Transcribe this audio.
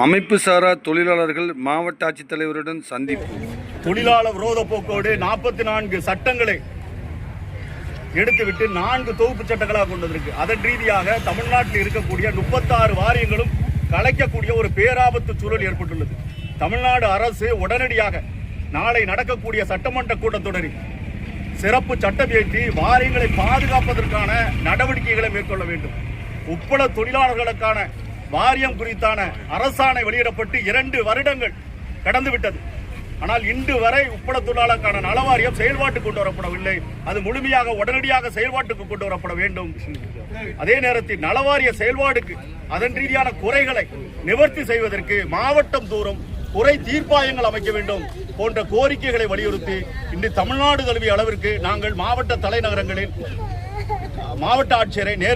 அமைப்பு சாரா தொழிலாளர்கள் மாவட்ட ஆட்சித்தலைவருடன் சந்திப்பு. தொழிலாளர் விரோத போக்கோடு நாற்பத்தி நான்கு சட்டங்களை எடுத்துவிட்டு நான்கு தொகுப்பு சட்டங்களாக கொண்டு வந்திருக்கு. அதன் ரீதியாக தமிழ்நாட்டில் இருக்கக்கூடிய முப்பத்தாறு வாரியங்களும் கலைக்கக்கூடிய ஒரு பேராபத்து சூழல் ஏற்பட்டுள்ளது. தமிழ்நாடு அரசு உடனடியாக நாளை நடக்கக்கூடிய சட்டமன்ற கூட்டத்தொடரில் சிறப்பு சட்டம் இயற்றி வாரியங்களை பாதுகாப்பதற்கான நடவடிக்கைகளை மேற்கொள்ள வேண்டும். உப்பள தொழிலாளர்களுக்கான வாரியம் குறித்தான அரசாணை வெளியிடப்பட்டு இரண்டு வருடங்கள் கடந்துவிட்டது. ஆனால் இன்று வரை உப்பள தொழிலாளருக்கான நலவாரியம் செயல்பாட்டுக்கு கொண்டு வரப்படவில்லை அது முழுமையாக உடனடியாக செயல்பாட்டுக்கு கொண்டு வரப்பட வேண்டும். அதே நேரத்தில் நலவாரிய செயல்பாடுக்கு அதன் ரீதியான குறைகளை நிவர்த்தி செய்வதற்கு மாவட்டம் தோறும் குறை தீர்ப்பாயங்கள் அமைக்க வேண்டும் போன்ற கோரிக்கைகளை வலியுறுத்தி இன்று தமிழ்நாடு தழுவிய அளவிற்கு நாங்கள் மாவட்ட தலைநகரங்களில் மாவட்ட ஆட்சியரை நேர்